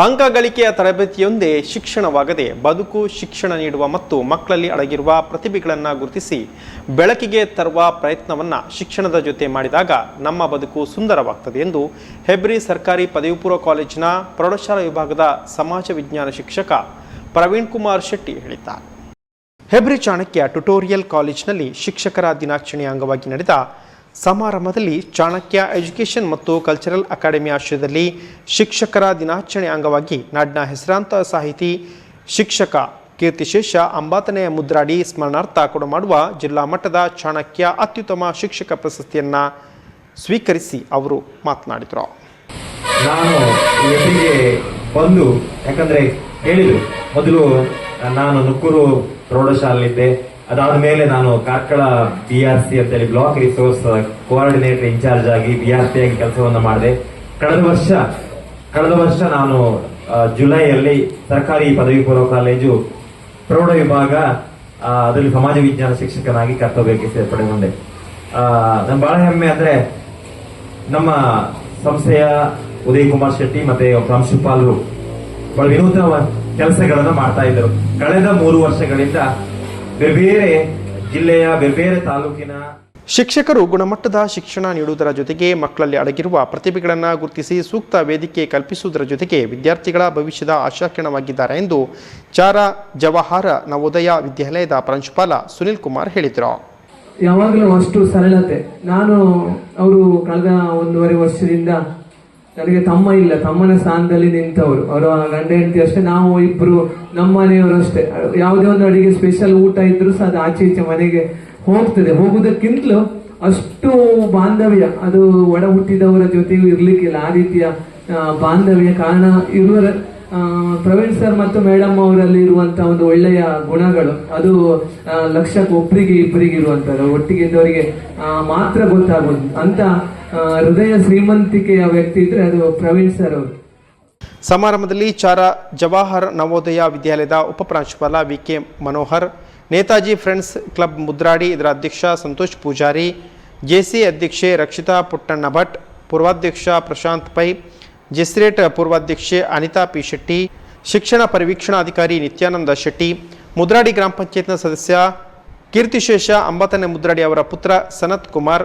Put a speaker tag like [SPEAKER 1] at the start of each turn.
[SPEAKER 1] ಅಂಕ ಗಳಿಕೆಯ ತರಬೇತಿಯೊಂದೇ ಶಿಕ್ಷಣವಾಗದೆ ಬದುಕು, ಶಿಕ್ಷಣ ನೀಡುವ ಮತ್ತು ಮಕ್ಕಳಲ್ಲಿ ಅಡಗಿರುವ ಪ್ರತಿಭೆಗಳನ್ನು ಗುರುತಿಸಿ ಬೆಳಕಿಗೆ ತರುವ ಪ್ರಯತ್ನವನ್ನು ಶಿಕ್ಷಣದ ಜೊತೆ ಮಾಡಿದಾಗ ನಮ್ಮ ಬದುಕು ಸುಂದರವಾಗ್ತದೆ ಎಂದು ಹೆಬ್ರಿ ಸರ್ಕಾರಿ ಪದವಿ ಪೂರ್ವ ಕಾಲೇಜಿನ ಪ್ರೌಢಶಾಲಾ ವಿಭಾಗದ ಸಮಾಜ ವಿಜ್ಞಾನ ಶಿಕ್ಷಕ ಪ್ರವೀಣ್ ಕುಮಾರ್ ಶೆಟ್ಟಿ ಹೇಳಿದ್ದಾರೆ. ಹೆಬ್ರಿ ಚಾಣಕ್ಯ ಟ್ಯುಟೋರಿಯಲ್ ಕಾಲೇಜಿನಲ್ಲಿ ಶಿಕ್ಷಕರ ದಿನಾಚರಣೆಯ ಅಂಗವಾಗಿ ನಡೆದ ಸಮಾರಂಭದಲ್ಲಿ ಚಾಣಕ್ಯ ಎಜುಕೇಷನ್ ಮತ್ತು ಕಲ್ಚರಲ್ ಅಕಾಡೆಮಿ ಆಶ್ರಯದಲ್ಲಿ ಶಿಕ್ಷಕರ ದಿನಾಚರಣೆ ಅಂಗವಾಗಿ ನಾಡಿನ ಹೆಸರಾಂತ ಸಾಹಿತಿ ಶಿಕ್ಷಕ ಕೀರ್ತಿಶೇಷ ಅಂಬಾತನೆಯ ಮುದ್ರಾಡಿ ಸ್ಮರಣಾರ್ಥ ಕೊಡಮಾಡುವ ಜಿಲ್ಲಾ ಮಟ್ಟದ ಚಾಣಕ್ಯ ಅತ್ಯುತ್ತಮ ಶಿಕ್ಷಕ ಪ್ರಶಸ್ತಿಯನ್ನು ಸ್ವೀಕರಿಸಿ ಅವರು ಮಾತನಾಡಿದರು.
[SPEAKER 2] ನಾನು ಬಂದು, ಯಾಕಂದ್ರೆ ಹೇಳಿದ್ರು ಮೊದಲು ನಾನು ನುಕ್ಕೂರು ಪ್ರೌಢಶಾಲೆಯಿದ್ದೆ ಅದಾದ ಮೇಲೆ ನಾನು ಕಾರ್ಕಳ ಬಿ ಆರ್ ಸಿ ಅಂತೇಳಿ block resource coordinator in charge ಆಗಿ ಬಿ ಆರ್ ಸಿ ಆಗಿ ಕೆಲಸವನ್ನು ಮಾಡಿದೆ. ಕಳೆದ ವರ್ಷ ಕಳೆದ ವರ್ಷ ನಾನು ಜುಲೈಯಲ್ಲಿ ಸರ್ಕಾರಿ ಪದವಿ ಪೂರ್ವ ಕಾಲೇಜು ಪ್ರೌಢ ವಿಭಾಗ ಅದರಲ್ಲಿ ಸಮಾಜ ವಿಜ್ಞಾನ ಶಿಕ್ಷಕನಾಗಿ ಕರ್ತವ್ಯಕ್ಕೆ ಸೇರ್ಪಡೆಗೊಂಡೆ. ನಮ್ಮ ಬಹಳ ಹೆಮ್ಮೆ ಅಂದ್ರೆ ನಮ್ಮ ಸಂಸ್ಥೆಯ ಉದಯ್ ಕುಮಾರ್ ಶೆಟ್ಟಿ ಮತ್ತೆ ಪ್ರಾಂಶುಪಾಲರು ಬಹಳ ವಿನೂತನ ಕೆಲಸಗಳನ್ನು ಮಾಡ್ತಾ ಇದ್ದರು. ಕಳೆದ ಮೂರು ವರ್ಷಗಳಿಂದ ಬೇರೆ ಬೇರೆ ಜಿಲ್ಲೆಯ ಬೆಬೇರೆ ಬೇರೆ ತಾಲೂಕಿನ
[SPEAKER 1] ಶಿಕ್ಷಕರು ಗುಣಮಟ್ಟದ ಶಿಕ್ಷಣ ನೀಡುವುದರ ಜೊತೆಗೆ ಮಕ್ಕಳಲ್ಲಿ ಅಡಗಿರುವ ಪ್ರತಿಭೆಗಳನ್ನು ಗುರುತಿಸಿ ಸೂಕ್ತ ವೇದಿಕೆ ಕಲ್ಪಿಸುವುದರ ಜೊತೆಗೆ ವಿದ್ಯಾರ್ಥಿಗಳ ಭವಿಷ್ಯದ ಆಶಾಕಿರಣವಾಗಿದ್ದಾರೆ ಎಂದು ಚಾರ ಜವಾಹರ ನವೋದಯ ವಿದ್ಯಾಲಯದ ಪ್ರಾಂಶುಪಾಲ ಸುನಿಲ್ ಕುಮಾರ್ ಹೇಳಿದರು.
[SPEAKER 3] ಯಾವಾಗಲೂ ಅಷ್ಟು ಸರಳತೆ. ನಾನು ಅವರು ಕಳೆದ ಒಂದೂವರೆ ವರ್ಷದಿಂದ ನನಗೆ ತಮ್ಮ ಇಲ್ಲ, ತಮ್ಮನ ಸ್ಥಾನದಲ್ಲಿ ನಿಂತವರು. ಅವರ ಗಂಡ ಹೆಂಡತಿ ಅಷ್ಟೇ, ನಾವು ಇಬ್ರು, ನಮ್ಮ ಮನೆಯವರು ಅಷ್ಟೇ. ಯಾವುದೇ ಒಂದು ಅಡಿಗೆ ಸ್ಪೆಷಲ್ ಊಟ ಇದ್ರು ಸಹ ಅದು ಆಚೆ ಈಚೆ ಮನೆಗೆ ಹೋಗ್ತದೆ. ಹೋಗುದಕ್ಕಿಂತಲೂ ಅಷ್ಟು ಬಾಂಧವ್ಯ. ಅದು ಒಡ ಹುಟ್ಟಿದವರ ಜೊತೆಗೂ ಇರ್ಲಿಕ್ಕಿಲ್ಲ. ಆ ರೀತಿಯ ಬಾಂಧವ್ಯ ಕಾರಣ ಇರುವರ ಪ್ರವೀಣ್ ಸರ್ ಮತ್ತು ಮೇಡಮ್ ಅವರಲ್ಲಿ ಇರುವಂತಹ ಒಂದು ಒಳ್ಳೆಯ ಗುಣಗಳು. ಅದು ಲಕ್ಷಕ್ಕೆ ಒಬ್ಬರಿಗೆ ಇಬ್ಬರಿಗೆ ಇರುವಂತದ್ದು. ಒಟ್ಟಿಗೆ ಇದ್ದವರಿಗೆ ಮಾತ್ರ ಗೊತ್ತಾಗುವುದು. ಅಂತ ಹೃದಯ ಶ್ರೀಮಂತಿಕೆಯ ವ್ಯಕ್ತಿ ಇದ್ರೆ ಅದು ಪ್ರವೀಣ್ ಸರ್ ಅವರು.
[SPEAKER 1] ಸಮಾರಂಭದಲ್ಲಿ ಚಾರ ಜವಾಹರ್ ನವೋದಯ ವಿದ್ಯಾಲಯದ ಉಪಪ್ರಾಂಶುಪಾಲ V K Manohar, Netaji friends club Mudradi ಇದರ ಅಧ್ಯಕ್ಷ ಸಂತೋಷ್ ಪೂಜಾರಿ ಜೆಸಿ ಅಧ್ಯಕ್ಷೆ ರಕ್ಷಿತಾ ಪುಟ್ಟಣ್ಣ ಭಟ್, ಪೂರ್ವಾಧ್ಯಕ್ಷ ಪ್ರಶಾಂತ್ ಪೈ, ಜೆಸ್ರೇಟ್ ಪೂರ್ವಾಧ್ಯಕ್ಷೆ ಅನಿತಾ ಪಿ ಶೆಟ್ಟಿ, ಶಿಕ್ಷಣ ಪರಿವೀಕ್ಷಣಾಧಿಕಾರಿ ನಿತ್ಯಾನಂದ ಶೆಟ್ಟಿ, ಮುದ್ರಾಡಿ ಗ್ರಾಮ ಪಂಚಾಯತ್ನ ಸದಸ್ಯ ಕೀರ್ತಿಶೇಷ ಅಂಬತನೆ ಮುದ್ರಾಡಿ ಅವರ ಪುತ್ರ ಸನತ್ ಕುಮಾರ್